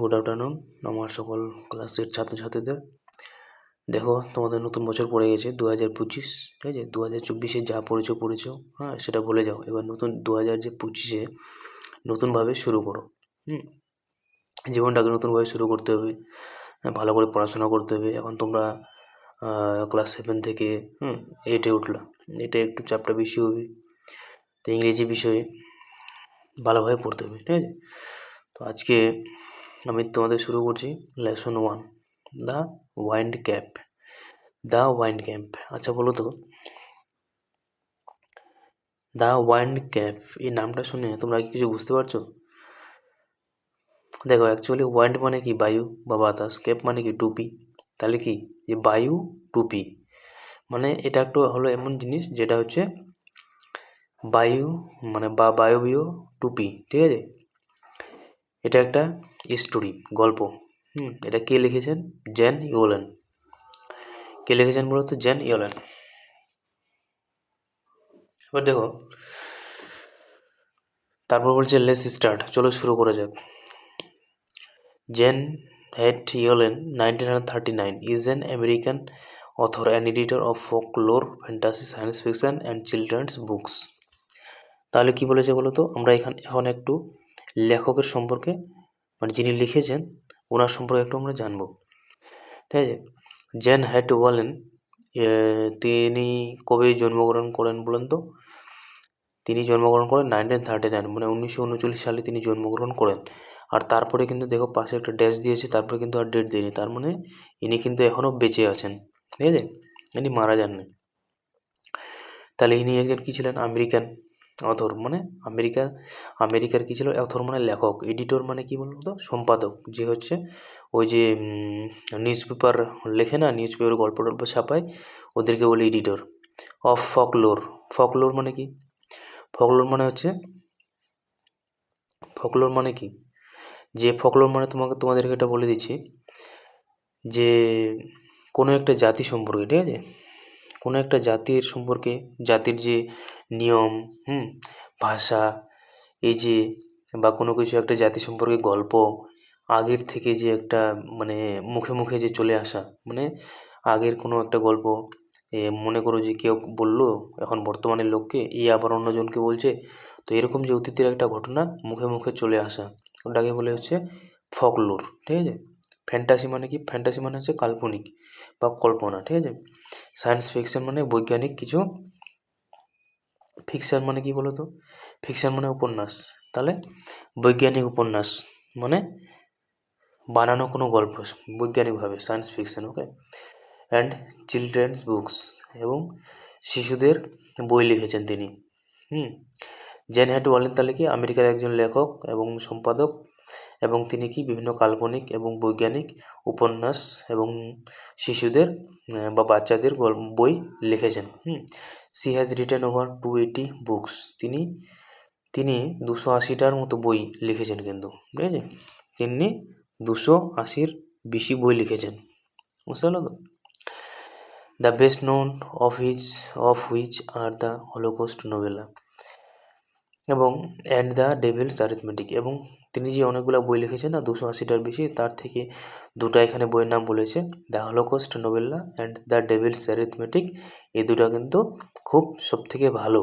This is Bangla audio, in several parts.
গুড আফটারনুন আমার সকল ক্লাসের ছাত্রছাত্রীদের। দেখো তোমাদের নতুন বছর পড়ে গেছে দু হাজার পঁচিশ ঠিক আছে? দু হাজার চব্বিশে যা পড়েছো পড়েছো হ্যাঁ সেটা ভুলে যাও। এবার নতুন দু হাজার যে পঁচিশে নতুনভাবে শুরু করো হুম? জীবনটাকে নতুনভাবে শুরু করতে হবে হ্যাঁ, ভালো করে পড়াশোনা করতে হবে। এখন তোমরা ক্লাস সেভেন থেকে হুম এইটে উঠলা। এটা একটু চাপটা বেশি হবে। তো ইংরেজি বিষয়ে ভালোভাবে পড়তে হবে ঠিক আছে? তো আজকে আমি তোমাদের শুরু করছি lesson one, the wind cap the wind camp. আচ্ছা বলো তো। দ্য ওয়াইন্ড ক্যাপ এই নামটা শুনে তোমরা কি কিছু বুঝতে পারছ? দেখো অ্যাকচুয়ালি ওয়াইন্ড মানে কি? বায়ু বা বাতাস। ক্যাপ মানে কি? টুপি। তাহলে কি? যে বায়ু, টুপি। মানে এটা একটু হলো এমন জিনিস যেটা হচ্ছে বায়ু মানে বা বায়বীয় টুপি, ঠিক আছে? এটা একটা স্টোরি গল্প। হুম। এটা কে লিখেছেন? জেন ইওলেন। কে লিখেছেন বলতো? Jane Yolen. এবার দেখো তারপর বলছে লেস স্টার্ট চলো শুরু করা যাক। Jane Hyatt Yolen nineteen hundred thirty nine is an American author and editor of folklore fantasy science fiction and children's books তাহলে কি বলেছে বলো তো আমরা এখানে এখন একটু লেখকের সম্পর্কে মানে যিনি লিখেছেন, ওনার সম্পর্কে একটু আমরা জানব। ঠিক আছে? জেন হ্যাট বলেন তিনি কবে জন্মগ্রহণ করেন বলেন তো? তিনি জন্মগ্রহণ করেন নাইনটিন থার্টি নাইন মানে উনিশশো উনচল্লিশ সালে তিনি জন্মগ্রহণ করেন। আর তারপরে কিন্তু দেখো পাশে একটা ড্যাশ দিয়েছে, তারপরে কিন্তু আর ডেট দিয়েনি তার মানে ইনি কিন্তু এখনও বেঁচে আছেন। ঠিক আছে? ইনি মারা যাননি। তাহলে ইনি একজন কী ছিলেন? আমেরিকান। অথর মানে আমেরিকা, আমেরিকার কী ছিল? অথর মানে লেখক, এডিটর মানে কী কি তো? সম্পাদক, যে হচ্ছে ওই যে নিউজ পেপার লেখে না, নিউজ পেপার গল্প টল্প ছাপায়, ওদেরকে বলে এডিটর। অফ ফকলোর ফকলোর মানে কি? ফকলোর মানে হচ্ছে, ফকলোর মানে কি? যে ফকলোর মানে তোমাকে, তোমাদেরকে এটা বলে দিচ্ছি যে কোনো একটা জাতি সম্পর্কে ঠিক আছে? কোনো একটা জাতির সম্পর্কে, জাতির যে নিয়ম, হুম, ভাষা, এই যে, বা কোনো কিছু একটা জাতি সম্পর্কে গল্প, আগের থেকে যে একটা মানে মুখে মুখে যে চলে আসা মানে আগের কোনো একটা গল্প, এ মনে করো যে কেউ বলল, এখন বর্তমানের লোককে এ আবার অন্যজনকে বলছে, তো এরকম যে অতীতের একটা ঘটনা মুখে মুখে চলে আসা, ওটাকে বলে হচ্ছে ফকলোর, ঠিক আছে? ফ্যান্টাসি মানে কি? ফ্যান্টাসি মানে হচ্ছে কাল্পনিক বা কল্পনা, ঠিক আছে? সায়েন্স ফিকশন মানে বৈজ্ঞানিক কিছু, ফিকশন মানে কি বলতো? ফিকশন মানে উপন্যাস। তাহলে বৈজ্ঞানিক উপন্যাস মানে বানানো কোনো গল্প বৈজ্ঞানিকভাবে, science fiction okay and children's books এবং শিশুদের বই লিখেছেন তিনি। হুম? জেন হ্যাট বলেন তাহলে কি? আমেরিকার একজন লেখক এবং সম্পাদক। এবং তিনি কি বিভিন্ন কাল্পনিক এবং বৈজ্ঞানিক উপন্যাস এবং শিশুদের বা বাচ্চাদের গল্প, বই লিখেছেন। হুম, she has written over two eighty books. তিনি তিনি দুশো আশিটার মতো বই লিখেছেন কিন্তু, ঠিক আছে? তিনি দুশো আশির বেশি বই লিখেছেন। বুঝতে পারল তো? The best known of his, of which are the holocaust novella. এবং অ্যান্ড দ্য ডেভিলস অ্যারিথমেটিক এবং তিনি যে অনেকগুলো বই লিখেছেন না, দুশো আশিটার বেশি, তার থেকে দুটো এখানে বইয়ের নাম বলেছে the holocaust novella and the devil's arithmetic এই দুটো কিন্তু খুব সব থেকে ভালো,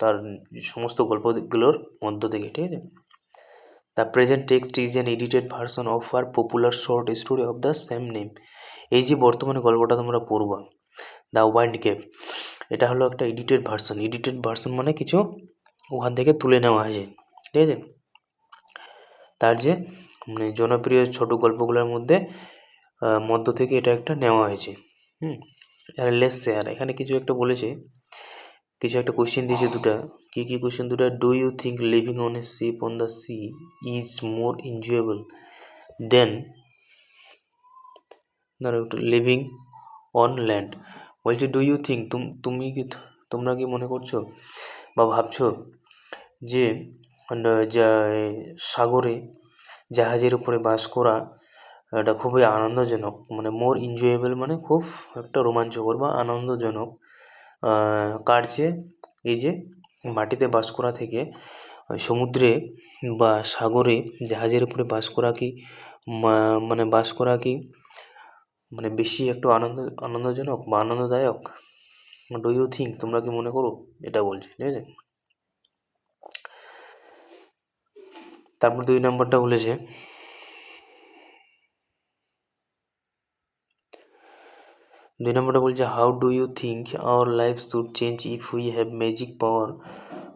তার সমস্ত গল্পগুলোর মধ্য থেকে, ঠিক আছে? The present text is an edited version of her popular short story of the same name এই যে বর্তমানে গল্পটা তোমরা পড়বা দ্য ওয়াইল্ড কেপ এটা হলো একটা এডিটেড ভার্সন এডিটেড ভার্সন মানে কিছু ওখান থেকে তুলে নেওয়া হয়েছে, ঠিক আছে? তার যে মানে জনপ্রিয় ছোট গল্পগুলোর মধ্যে মধ্য থেকে এটা একটা নেওয়া হয়েছে, হুম? আর লেস শেয়ার, এখানে কিছু একটা বলেছে, কিছু একটা কোশ্চেন দিয়েছে দুটা, কী কী কোশ্চেন দুটা do you think living on a ship on the sea is more enjoyable than living on land বলছে ডু ইউ থিঙ্ক তুমি কি, তোমরা কি মনে করছ বা ভাবছ যে সাগরে জাহাজের উপরে বাস করা, এটা খুবই আনন্দজনক মানে মোর এনজয়েবল মানে খুব একটা রোমাঞ্চকর বা আনন্দজনক চেয়ে এই যে, মাটিতে বাস করা থেকে সমুদ্রে বা সাগরে জাহাজের উপরে বাস করা কি মানে বাস করা কি মানে বেশি একটু আনন্দ, আনন্দজনক বা আনন্দদায়ক? ডু ইউ থিঙ্ক তোমরা কি মনে করো? এটা বলছে, ঠিক আছে? তারপর দুই নম্বরটা বলেছে, দুই নম্বরটা বলছে how do you think our life should change if we have magic power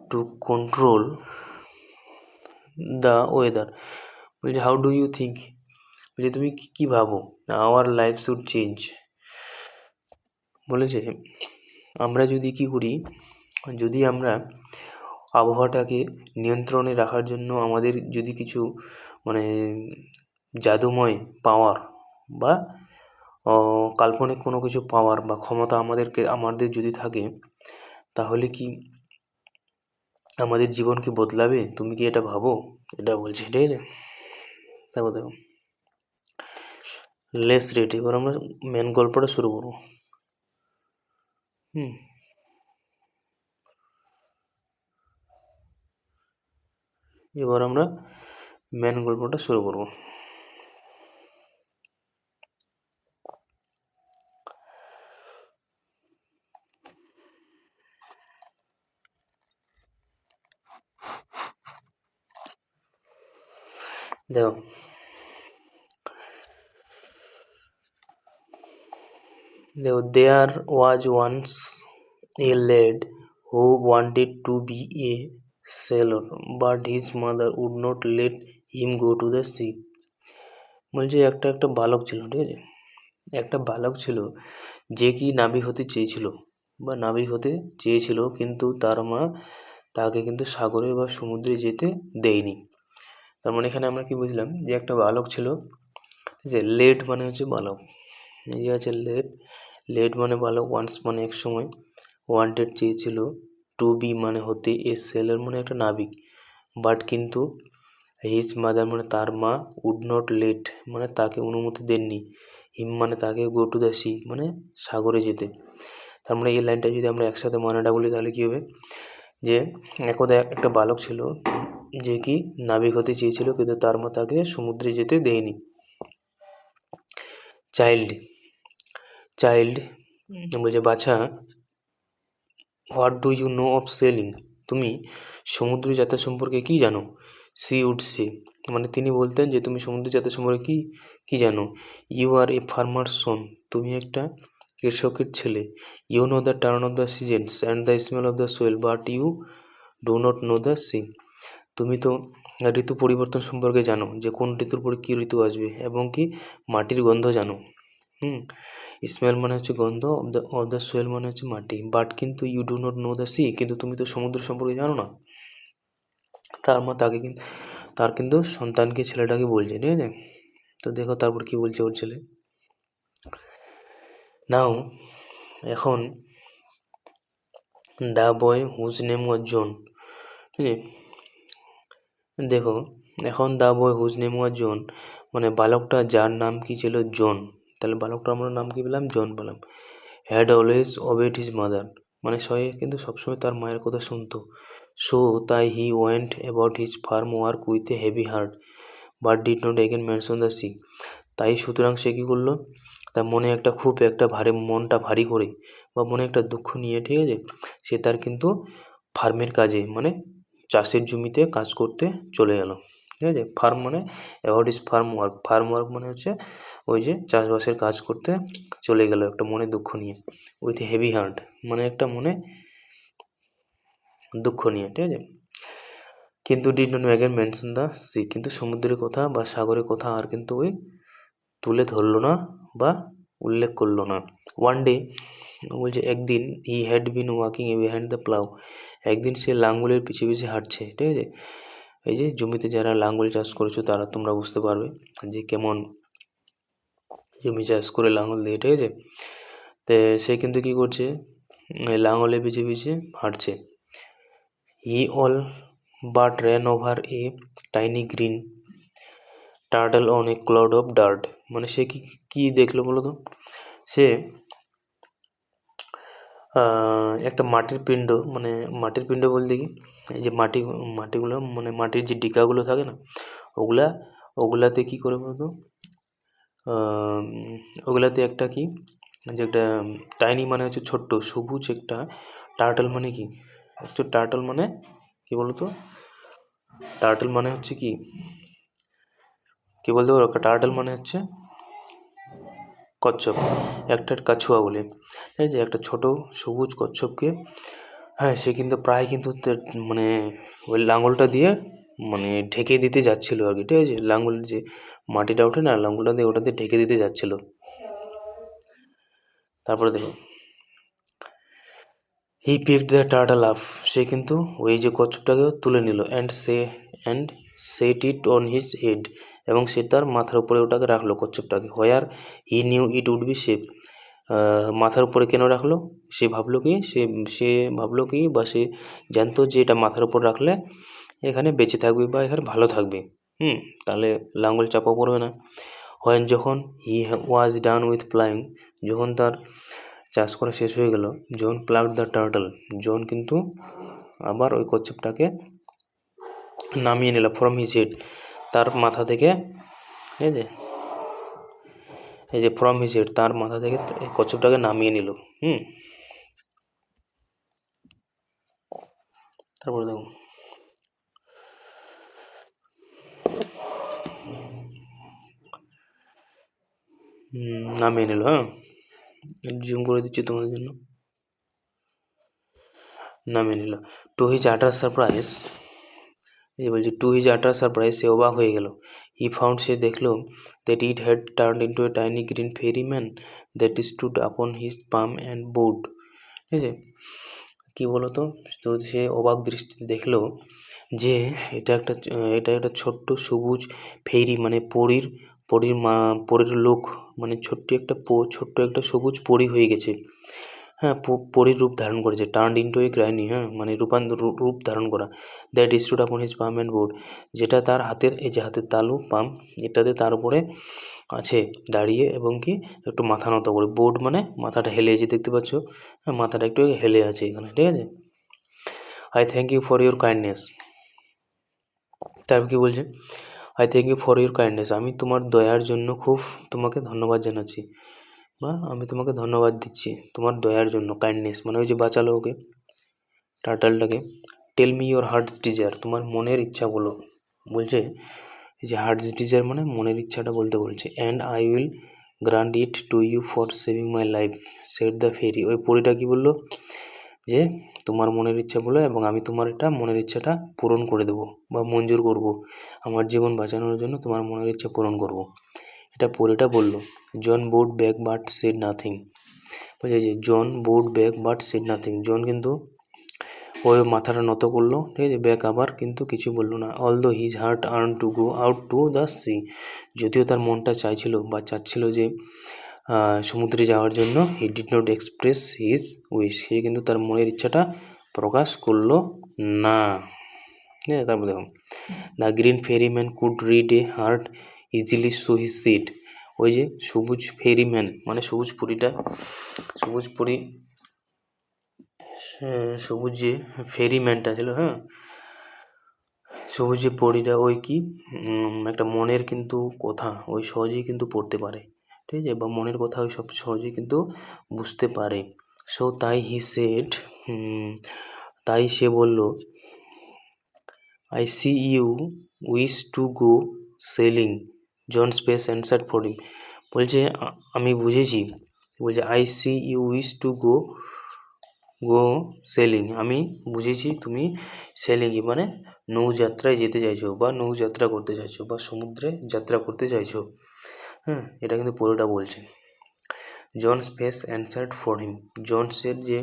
to control the weather বলছে হাউ ডু ইউ থিঙ্ক বলছে, তুমি কী ভাবো? আওয়ার লাইফ শুড চেঞ্জ বলেছে আমরা যদি কি করি, যদি আমরা আবহাওয়াটাকে নিয়ন্ত্রণে রাখার জন্য আমাদের যদি কিছু মানে জাদুময় পাওয়ার বা কাল্পনিক কোনো কিছু পাওয়ার বা ক্ষমতা আমাদেরকে, আমাদের যদি থাকে, তাহলে কি আমাদের জীবন কি বদলাবে? তুমি কি এটা ভাবো? এটা বলছে, ঠিক আছে? দেখো দেখো। লেস রেট এবার আমরা মেন গল্পটা শুরু করব। এবার আমরা মেন গল্পটা শুরু করব দেখো there was once a lad who wanted to be a sailor but his mother would not let him go to the sea বলছে, একটা একটা বালক ছিল, ঠিক আছে? একটা বালক ছিল যে কি নাবিক হতে চেয়েছিল, বা নাবিক হতে চেয়েছিল, কিন্তু তার মা তাকে কিন্তু সাগরে বা সমুদ্রে যেতে দেয়নি। তার মানে এখানে আমরা কি বুঝলাম যে একটা বালক ছিল যে লেট মানে হচ্ছে বালক। এই আছে লেট লেট মানে বালক ওয়ান্স মানে এক সময়। ওয়ান্টেড চেয়েছিল টু বি মানে হতে, এ সেলার মানে একটা নাবিক। বাট কিন্তু হিজ মাদার মানে তার মা উড নট লেট মানে তাকে অনুমতি দেননি। হিম মানে তাকে গো টু দ্য সি মানে সাগরে যেতে। তার মানে এই লাইনটা যদি আমরা একসাথে মানেটা বলি তাহলে কী হবে? যে একদা একটা বালক ছিল, যে কি নাবিক হতে চেয়েছিল, কিন্তু তার মা তাকে সমুদ্রে যেতে দেয়নি। চাইল্ড চাইল্ড বলছে বাছা what do you know of sailing তুমি সমুদ্র যাত্রা সম্পর্কে কি জানো? সি উড সে মানে তিনি বলতেন যে তুমি সমুদ্র যাত্রা সম্পর্কে কি কি জানো? ইউ আর এ ফার্মার সন তুমি একটা কৃষকের ছেলে। You know the turn of the seasons and the smell of the soil but you do not know the sea তুমি তো ঋতু পরিবর্তন সম্পর্কে জানো যে কোন ঋতুর পরে কী ঋতু আসবে এবং কি মাটির গন্ধ জানো। হুম। স্মেল মানে হচ্ছে গন্ধ of the of the soil মানে হচ্ছে মাটি। বাট কিন্তু you do not know the sea কিন্তু তুমি তো সমুদ্র সম্পর্কে জানো না। তার মা তাকে কিন্তু তার কিন্তু সন্তানকে ছেলেটাকে বলছে, ঠিক আছে? তো দেখো তারপর কি বলছে ওর ছেলে। নাও এখন the boy whose name was John ঠিক আছে? দেখো, এখন the boy whose name was John মানে বালকটা যার নাম কি ছিল? জন তাহলে বালকটা আমরা নাম কি পেলাম? জন পেলাম। Had always obeyed his mother মানে সে কিন্তু সবসময় তার মায়ের কথা শুনতো। সো তাই he went about his farm work with a heavy heart but did not again mention the sea তাই সুতরাং সে কী করল? তার মনে একটা খুব একটা ভারী, মনটা ভারী করে বা মনে একটা দুঃখ নিয়ে, ঠিক আছে? সে তার কিন্তু ফার্মের কাজে মানে চাষের জমিতে কাজ করতে চলে গেল। ঠিক আছে? ফার্ম মানে about is farm work farm work মানে হচ্ছে ওই যে চাষবাসের কাজ করতে চলে গেল একটা মনে দুঃখ নিয়ে। উইথ হেভি হার্ট মানে একটা মনে দুঃখ নিয়ে, ঠিক আছে? কিন্তু did not again mention the sea কিন্তু সমুদ্রের কথা বা সাগরের কথা আর কিন্তু ওই তুলে ধরলো না বা উল্লেখ করল না। ওয়ান ডে বলছে, একদিন he had been walking behind the plough একদিন সে লাঙ্গুলের পিছে পিছে হাঁটছে, ঠিক আছে? এই যে জমিতে যারা লাঙ্গল চাষ করেছ তারা তোমরা বুঝতে পারবে যে কেমন জমি চাষ করে লাঙল দিয়ে, ঠিক আছে? তো সে কিন্তু কী করছে? এই লাঙলের পিছে পিছে হাঁটছে। He all but ran over a tiny green. Turtle on a cloud of dirt. মানে সে কি, কী দেখল বলো তো? সে একটা মাটির পিণ্ড মানে মাটির পিণ্ড বলতে কি? এই যে মাটি, মাটিগুলো মানে মাটির যে ডিকাগুলো থাকে না, ওগুলা, ওগুলাতে কি করে বলতো? ওগুলাতে একটা কি? যে একটা টাইনি মানে হচ্ছে ছোট্ট, সবুজ একটা টার্টল মানে কি? একটু টার্টল মানে কি বলতো? টার্টল মানে হচ্ছে কি? কি বলতে পারো? টার্টল মানে হচ্ছে কচ্ছপ একটা কাছুয়া বলে। ঠিক আছে একটা ছোট সবুজ কচ্ছপকে হ্যাঁ সে কিন্তু প্রায় কিন্তু মানে ওই লাঙলটা দিয়ে মানে ঢেকে দিতে যাচ্ছিল আর কি, ঠিক আছে? লাঙল যে মাটিটা ওঠে না, লাঙলটা দিয়ে ওটা দিয়ে ঢেকে দিতে যাচ্ছিল। তারপরে দেখো। He picked the turtle up সে কিন্তু ওই যে কচ্ছপটাকে তুলে নিল। And say and set it on his head এবং সে তার মাথার উপরে ওটাকে রাখল কচ্ছপটাকে। Where he knew it would be safe মাথার উপরে কেন রাখল? সে ভাবলো কি, সে সে ভাবলো কি বা সে জানতো যে এটা মাথার উপর রাখলে এখানে বেঁচে থাকবে বা এখানে ভালো থাকবে। হুম, তাহলে লাঙ্গল চাপা পড়বে না। হয় যখন হি ওয়াজ ডান উইথ প্লাইং যখন তার চাষ করা শেষ হয়ে গেল John plug the turtle John কিন্তু আবার ওই কচ্ছপটাকে নামিয়ে নিল ফ্রম হিজ হেড। তার মাথা থেকে ঠিক আছে এই যে ফ্রম হিজ হেড তার মাথা থেকে কচ্ছপটাকে নামিয়ে নিল, হুম। তারপরে দেখুন। নামিয়ে নিল হ্যাঁ। জুম করে দিচ্ছি তোমাদের জন্য। নামিয়ে নিল। To his utter surprise. এই বলছি টু হিজ আটার সারপ্রাইজ সে অবাক হয়ে গেল। হি ফাউন্ড সে দেখল that it had turn into a tiny green fairy man that stood upon his palm and bowed ঠিক আছে কী বলতো? তো সে অবাক দৃষ্টিতে দেখল যে এটা একটা এটা একটা ছোট্ট সবুজ ফেরি মানে পরীর পরীর মা, পরীর লোক মানে ছোট্ট একটা ছোট্ট একটা সবুজ পরী হয়ে গেছে। হ্যাঁ প- পরীর রূপ ধারণ করেছে। টার্ন ইন্টু এ ক্রাইনি হ্যাঁ মানে রূপান্তর রূপ ধারণ করা। That stood upon his palm and bowed যেটা তার হাতের, এই যে হাতের তালু পাম এটাতে তার উপরে আছে, দাঁড়িয়ে এবং কি, একটু মাথা নত করে। বোর্ড মানে মাথাটা হেলে আছে, দেখতে পাচ্ছ? হ্যাঁ মাথাটা একটু হেলে আছে এখানে, ঠিক আছে? I thank you for your kindness তারপর কি বলছে? I thank you for your kindness আমি তোমার দয়ার জন্য খুব তোমাকে ধন্যবাদ জানাচ্ছি। বা আমি তোমাকে ধন্যবাদ দিচ্ছি তোমার দয়ার জন্য কাইন্ডনেস মানে ওই যে বাঁচালো ওকে টার্টালটাকে tell me your heart's desire তোমার মনের ইচ্ছা বলো, বলছে যে হার্টস ডিজায়ার মানে মনের ইচ্ছাটা বলতে বলছে and I will grant it to you for saving my life said the fairy ওই পরিটা কী বলল? যে তোমার মনের ইচ্ছা বলো এবং আমি তোমার এটা মনের ইচ্ছাটা পূরণ করে দেবো বা মঞ্জুর করব, আমার জীবন বাঁচানোর জন্য তোমার মনের ইচ্ছা পূরণ করব। এটা পরিটা বলল। John bowed back but said nothing বলছে যে John bowed back but said nothing John কিন্তু ওই মাথাটা নত করল, ঠিক আছে? ব্যাক আবার কিন্তু কিছু বলল না। Although his heart yearned to go out to the sea যদিও তার মনটা চাইছিল বা চাচ্ছিল যে সমুদ্রে যাওয়ার জন্য he did not express his wish সে কিন্তু তার মনের ইচ্ছাটা প্রকাশ করল না। ঠিক আছে? তারপর দেখুন the green fairyman could read a heart easily so he said ওই যে সবুজ ফেরিম্যান মানে সবুজ পুরীটা, সবুজ পুরী সবুজ যে ফেরিম্যানটা ছিল হ্যাঁ? সবুজ যে পরীটা ওই কি? একটা মনের কিন্তু কথা, ওই সহজেই কিন্তু পড়তে পারে, ঠিক আছে? বা মনের কথা ওই সব সহজেই কিন্তু বুঝতে পারে। সো তাই হি সেড তাই সে বলল I see you wish to go sailing John's face answered for him বলছে আমি বুঝেছি। বলছে I see you wish to go go sailing আমি বুঝেছি তুমি সেলিংয়ে মানে নৌযাত্রায় যেতে চাইছো বা নৌযাত্রা করতে চাইছো বা সমুদ্রে যাত্রা করতে চাইছো। হ্যাঁ এটা কিন্তু পুরোটা বলছে। John space answered for him জনসের যে,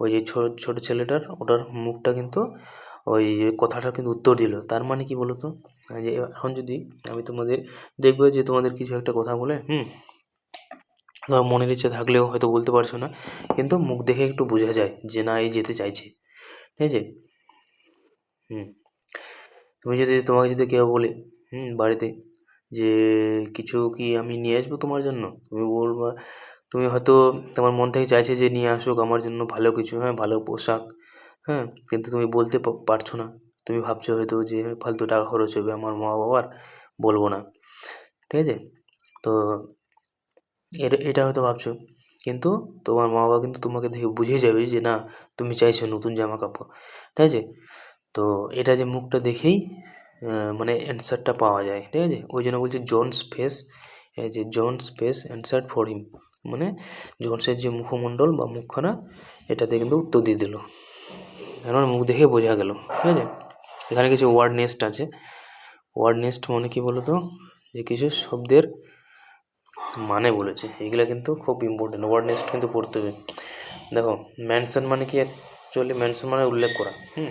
ওই যে ছোট ছোট ছেলেটার, ওটার মুখটা কিন্তু ওই কথাটা কিন্তু উত্তর দিল। তার মানে কি বলো তো যে এখন যদি আমি তোমাদের দেখবে যে তোমাদের কিছু একটা কথা বলে, হুম? তোমার মনের ইচ্ছে থাকলেও হয়তো বলতে পারছ না, কিন্তু মুখ দেখে একটু বোঝা যায় যে না, এই যেতে চাইছে। ঠিক আছে? হুম। তুমি যদি, তোমাকে যদি কেউ বলে, হুম, বাড়িতে যে কিছু কি আমি নিয়ে আসব তোমার জন্য? তুমি বলবা, তুমি হয়তো তোমার মন থেকে চাইছে যে নিয়ে আসুক, আমার জন্য ভালো কিছু হ্যাঁ ভালো পোশাক হ্যাঁ কিন্তু তুমি বলতে পারছ না। তুমি ভাবছ হয়তো যে ফালতু টাকা খরচ হবে আমার মা বাবার, বলব না। ঠিক আছে? তো এটা এটা হয়তো ভাবছ। কিন্তু তোমার মা বাবা কিন্তু তোমাকে দেখে বুঝে যাবে যে, না, তুমি চাইছো নতুন জামা কাপড় ঠিক আছে? তো এটা যে মুখটা দেখেই মানে অ্যান্সারটা পাওয়া যায়। ঠিক আছে? ওই জন্য বলছে জোনস ফেস যে Jones face answer for him মানে জোনসের যে মুখমণ্ডল বা মুখখানা, এটাতে কিন্তু উত্তর দিয়ে দিল। এখন মুখ দেখে বোঝা গেল, ঠিক আছে? এখানে কিছু ওয়ার্ড নেস্ট আছে। ওয়ার্ড নেস্ট মানে কি বলতো? যে কিছু শব্দের মানে বলেছে। এগুলো কিন্তু খুব ইম্পর্টেন্ট ওয়ার্ড নেস্ট কিন্তু পড়তে হবে। দেখো মেনশন মানে কি অ্যাকচুয়ালি মেনশন মানে উল্লেখ করা, হুম?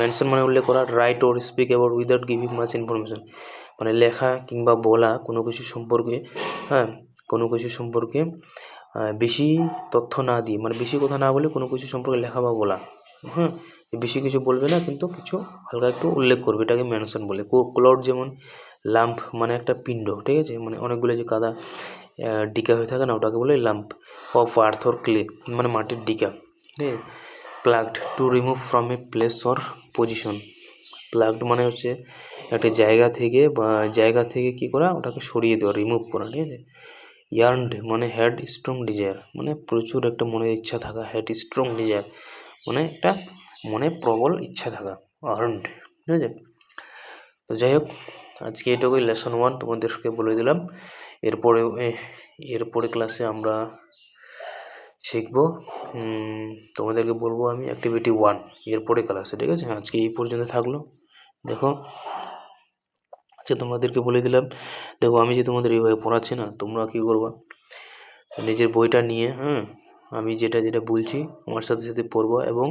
মেনশন মানে উল্লেখ করা right or speak about without giving much information মানে লেখা কিংবা বলা কোনো কিছু সম্পর্কে হ্যাঁ? কোনো কিছু সম্পর্কে বেশি তথ্য না দিয়ে মানে বেশি কথা না বলে কোনো কিছু সম্পর্কে লেখা বা বলা। হ্যাঁ বেশি কিছু বলবে না, কিন্তু কিছু হালকা একটু উল্লেখ করবে, এটাকে মেনশন বলে। ক্লাউড যেমন লাম্প মানে একটা পিণ্ড, ঠিক আছে? মানে অনেকগুলো যে কাদা ডিকা হয়ে থাকে না, ওটাকে বলে lump of earth or clay মানে মাটির ডিকা, ঠিক আছে? Plucked to remove from a place or position plucked মানে হচ্ছে একটা জায়গা থেকে বা জায়গা থেকে কি করা, ওটাকে সরিয়ে দেওয়া রিমুভ করা, ঠিক আছে? ইয়ার্নড মানে হ্যাড স্ট্রং ডিজায়ার মানে প্রচুর একটা মনে ইচ্ছা থাকা হ্যাড স্ট্রং ডিজায়ার মানে একটা মনে প্রবল ইচ্ছা থাকা আর্নড ঠিক আছে? তো যাই হোক, আজকে এটুকুই লেসন ওয়ান তোমাদেরকে বলে দিলাম। এরপরে এরপরে ক্লাসে আমরা শিখব তোমাদেরকে বলব আমি অ্যাক্টিভিটি ওয়ান এরপরে ক্লাসে ঠিক আছে? আজকে এই পর্যন্ত থাকল। দেখো। আচ্ছা তোমাদেরকে বলে দিলাম। দেখো, আমি যে তোমাদের এইভাবে পড়াচ্ছি না, তোমরা কী করবা? নিজের বইটা নিয়ে হ্যাঁ আমি যেটা যেটা বলছি আমার সাথে সাথে পড়বা এবং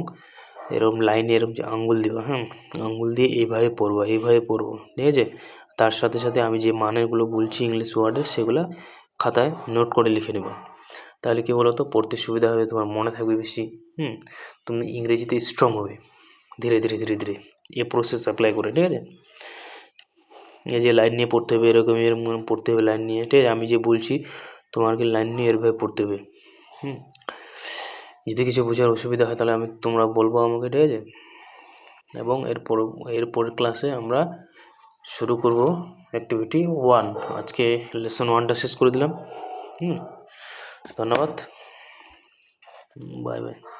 এরকম লাইনে এরকম যে আঙ্গুল দিবা হ্যাঁ আঙ্গুল দিয়ে এইভাবে পড়বা, এইভাবে পড়ব, ঠিক আছে? তার সাথে সাথে আমি যে মানেরগুলো বলছি ইংলিশ ওয়ার্ডের সেগুলো খাতায় নোট করে লিখে নেবা। তাহলে কি বলতো, পড়তে সুবিধা হবে, তোমার মনে থাকবে বেশি, হুম, তুমি ইংরেজিতে স্ট্রং হবে, ধীরে ধীরে ধীরে ধীরে, এ প্রসেস অ্যাপ্লাই করে, ঠিক আছে? যে লাইন নিয়ে পড়তে হবে, এরকম এরকম পড়তে হবে লাইন নিয়ে, ঠিক আছে? আমি যে বলছি, তোমার কি লাইন নিয়ে এরভাবে পড়তে হবে? হুম? যদি কিছু বোঝার অসুবিধা হয়, তাহলে আমি তোমরা বলব আমাকে, ঠিক আছে? এবং এরপর এরপর ক্লাসে আমরা শুরু করব অ্যাক্টিভিটি ওয়ান আজকে লেসন ওয়ানটা শেষ করে দিলাম। হুম? ধন্যবাদ। Bye bye